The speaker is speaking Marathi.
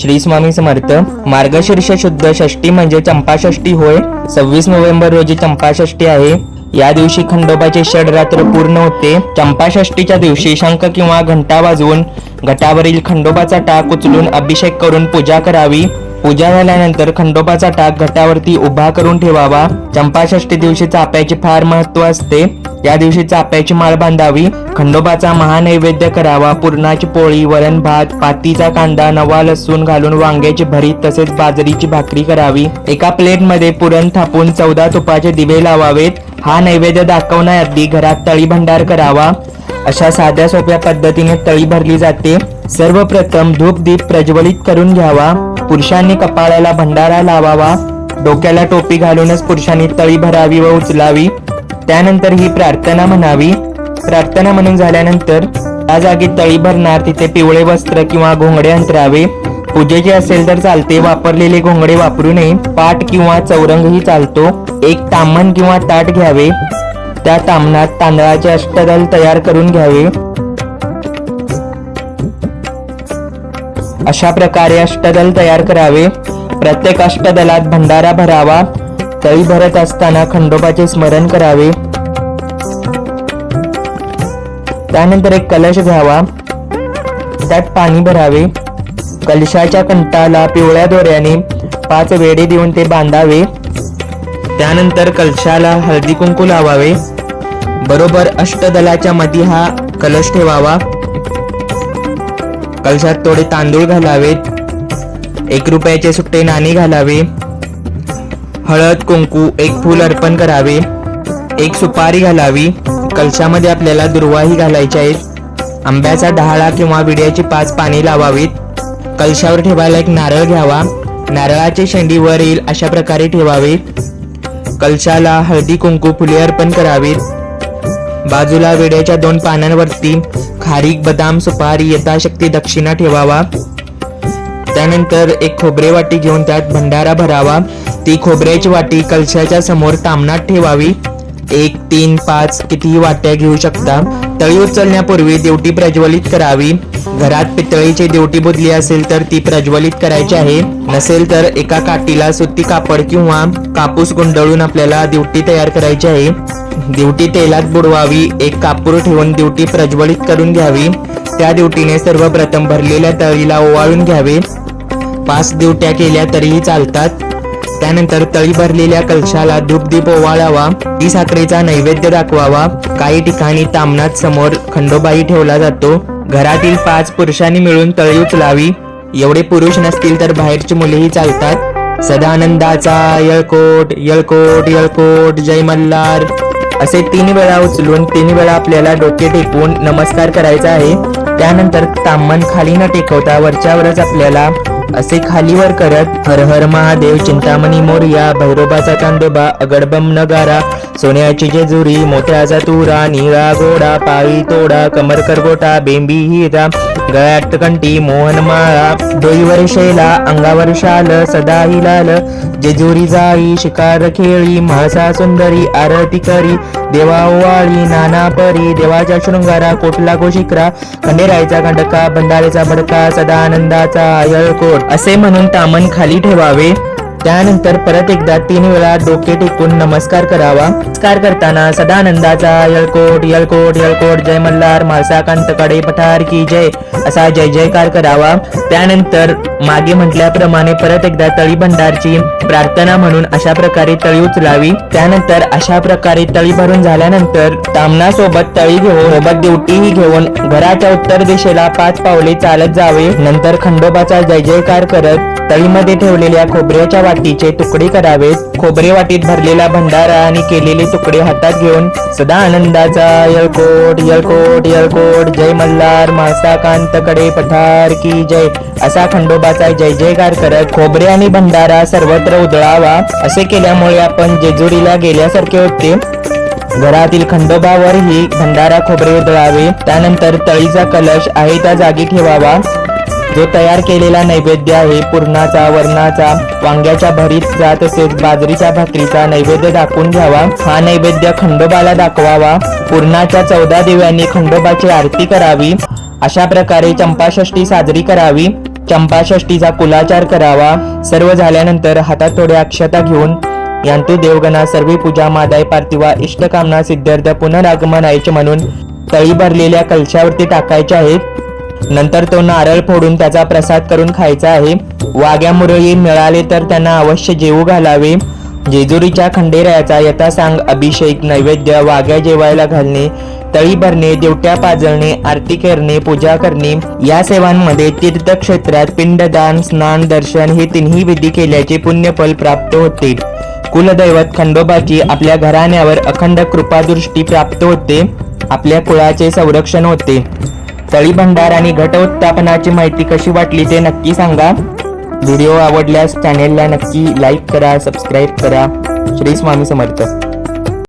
श्री स्वामी समर्थ मार्गशीर्ष शुद्ध षष्टी म्हणजे चंपाषष्ठी होय. सव्वीस नोव्हेंबर रोजी चंपाषष्ठी आहे. या दिवशी खंडोबाचे षडरात्र पूर्ण होते. चंपाषष्टीच्या दिवशी शंख किंवा घंटा वाजवून घटावरील खंडोबाचा टाक उचलून अभिषेक करून पूजा करावी. पूजा झाल्यानंतर खंडोबाचा टाक घटावरती उभा करून ठेवावा. चंपाषष्ठी दिवशी चाप्याचे फार महत्त्व असते. या दिवशी चाप्याची माळ बांधावी. खंडोबाचा महानैवेद्य करावा. पुरणाची पोळी वरण भात पातीचा कांदा नवा लसूण घालून वांग्याची भरीत तसेच बाजरीची भाकरी करावी. एका प्लेटमध्ये पुरण थापून चौदा तुपाचे दिवे लावावेत. हा नैवेद्य दाखवण्याआधी घरात तळी भंडार करावा. अशा साध्या सोप्या पद्धतीने तळी भरली जाते. सर्वप्रथम धूप दीप प्रज्वलित करून घ्यावा. पुरुषांनी कपाळाला भंडारा लावावा डोक्याला टोपी घालूनच पुरुषांनी तळी भरावी व उचलावी. त्यानंतर ही प्रार्थना म्हणावी. प्रार्थना म्हणून झाल्यानंतर त्या जागी तळी भरणार तिथे पिवळे वस्त्र किंवा घोंगडे अंतरावे. पूजेचे असेल तर चालते वापरलेले घोंगडे वापरू नये. पाट किंवा चौरंगही चालतो. एक तामण किंवा ताट घ्यावे. त्या तामणात तांदळाचे अष्टदल तयार करून घ्यावे. अशा प्रकारे अष्टदल तयार करावे. प्रत्येक अष्टदलात भंडारा भरावा. तळी भरत असताना खंडोबाचे स्मरण करावे. त्यानंतर एक कलश घ्यावा. त्यात पाणी भरावे. कलशाच्या कंठाला पिवळ्या दोऱ्याने पाच वेडे देऊन ते बांधावे. त्यानंतर कलशाला हळदी कुंकू लावावे. बरोबर अष्टदलाच्या मधी हा कलश ठेवावा. कलशात थोडे तांदूळ घालावेत. एक रुपयाचे सुट्टे नाणे घालावे. हळद कुंकू एक फूल अर्पण करावे. एक सुपारी घालावी. कलशामध्ये आपल्याला दुर्वाही घालायच्या आहेत. आंब्याचा डहाळा किंवा विड्याची पाच पाने लावावीत. कलशावर ठेवायला एक नारळ घ्यावा. नारळाचे शेंडी वर येईल अशा प्रकारे ठेवावे कलशाला हळदी कुंकू फुले अर्पण करावीत. बाजूला वेड्याच्या दोन पानांवरती खारीक बदाम सुपारी यथाशक्ती दक्षिणा ठेवावा. त्यानंतर एक खोबरे वाटी घेऊन त्यात भंडारा भरावा. ती खोबऱ्याची वाटी कलशाच्या समोर तामणात ठेवावी. एक तीन पाच कितीही वाट्या घेऊ शकता. तळी उचलण्यापूर्वी देवटी प्रज्वलित करावी. घरात पितळीची देवटी बुदली असेल तर ती प्रज्वलित करायची आहे. नसेल तर एका काठीला सुती कापड किंवा कापूस गुंडळून आपल्याला दिवटी तयार करायची आहे. दिवटी तेलात बुडवावी एक कापूर ठेवून दिवटी प्रज्वलित करून घ्यावी. त्या दिवटीने सर्वप्रथम भरलेल्या तळीला ओवाळून घ्यावे. पाच दिवट्या केल्या तरीही चालतात. त्यानंतर तळी भरलेल्या कलशाला धूपदीप ओवाळावा ती साखरेचा नैवेद्य दाखवावा. काही ठिकाणी तामणात समोर खंडोबाई ठेवला जातो. घरातील पाच पुरुषांनी मिळून तळी उचलावी. एवढे पुरुष नसतील तर बाहेरची मुलेही चालतात. सदानंदाचा यळकोट यळकोट यळकोट जय मल्हार. असे तीन वेळा उचलून तीन वेळा आपल्याला डोके टेकवून नमस्कार करायचा आहे. त्यानंतर ताम्मन खाली न टेकवता वरच्यावरच आपल्याला असे खालीवर करत हर हर महादेव चिंतामणी मोर्या भैरोबाचा चांदोबा अगडबम नगारा सोन्याची जेजुरी मोत्याचा तुरा निळा गोडा पायी तोडा कमर करगोटा बेंबी हिरा गळ्यात कंटी मोहन माळा. डोईवर शैला अंगावर शाल सदा हिलाल जेजुरी जाई शिकार खेळी म्हासा सुंदरी आरती करी. देवा ओवाळी नाना परी देवाच्या शृंगारा कोटला कोशिकरा खंडेरायचा खंडका भंडारेचा भडका सदानंदाचा अयळकोट असे म्हणून तामन खाली ठेवावे. त्यानंतर परत एकदा तीन वेळा डोके टेकून नमस्कार करावा. नमस्कार करताना सदानंदाचा यळकोट यळकोट यळकोट जय मल्हार माळसा कांतकडे पठार की जय असा जय जयकार करावा. त्यानंतर मागे म्हटल्याप्रमाणे परत एकदा तळी भंडारची प्रार्थना म्हणून अशा प्रकारे तळी उचलावी. त्यानंतर अशा प्रकारे तळी भरून झाल्यानंतर तामणा सोबत तळी घेऊन सोबत देवटीही घेऊन घराच्या उत्तर दिशेला पाच पावले चालत जावे. नंतर खंडोबाचा जय जयकार करत तळीमध्ये ठेवलेल्या खोबऱ्याच्या वाटीचे तुकडे करावेत खोबरे वाटीत भरलेला भंडारा आणि केलेले तुकडे हातात घेऊन सदा आनंदाचा यळकोट यळकोट यळकोट. जय मल्हार कांतकडे पठार की जय. असा खंडोबाचा जय जयकार करत खोबरे आणि भंडारा सर्वत्र उधळावा असे केल्यामुळे आपण जेजुरीला गेल्यासारखे होते. घरातील खंडोबावरही भंडारा खोबरे उधळावे त्यानंतर तळीचा कलश आहे त्या जागी ठेवावा. जो तयार केलेला नैवेद्य आहे पूर्णाचा वरणाचा वांग्याच्या भरीतचा तसेच बाजरीच्या भाकरीचा नैवेद्य दाखवून घ्यावा. हा नैवेद्य खंडोबाला दाखवावा. पूर्णाच्या चौदा दिव्यांनी खंडोबाची आरती करावी. अशा प्रकारे चंपाषष्ठी साजरी करावी. चंपाषष्टीचा कुलाचार करावा. सर्व झाल्यानंतर हातात थोड्या अक्षता घेऊन यांतू देवगणा सर्वे पूजा मादाय पार्थिवा इष्टकामना सिद्धार्थ पुनरागमनायचे म्हणून तळी भरलेल्या कलशावरती टाकायचे आहेत. नंतर तो नारळ फोडून त्याचा प्रसाद करून खायचा आहे. वाघ्या मुरळी मिळाले तर त्यांना अवश्य जेवू घालावे. जेजुरीच्या खंडेरायाचा यथासांग अभिषेक नैवेद्य वाघ्या जेवायला घालणे तळी भरणे देवट्या पाजळणे आरती करणे पूजा करणे या सेवांमध्ये तीर्थक्षेत्रात पिंडदान स्नान दर्शन हे तिन्ही विधी केल्याचे पुण्यफल प्राप्त होते. कुलदैवत खंडोबाची आपल्या घराण्यावर अखंड कृपादृष्टी प्राप्त होते. आपल्या कुळाचे संरक्षण होते. तळी भंडार आणि घटोत्थापनाची माहिती कशी वाटली ते नक्की सांगा. व्हिडिओ आवडल्यास चॅनेलला नक्की लाईक करा सबस्क्राईब करा. श्री स्वामी समर्थ.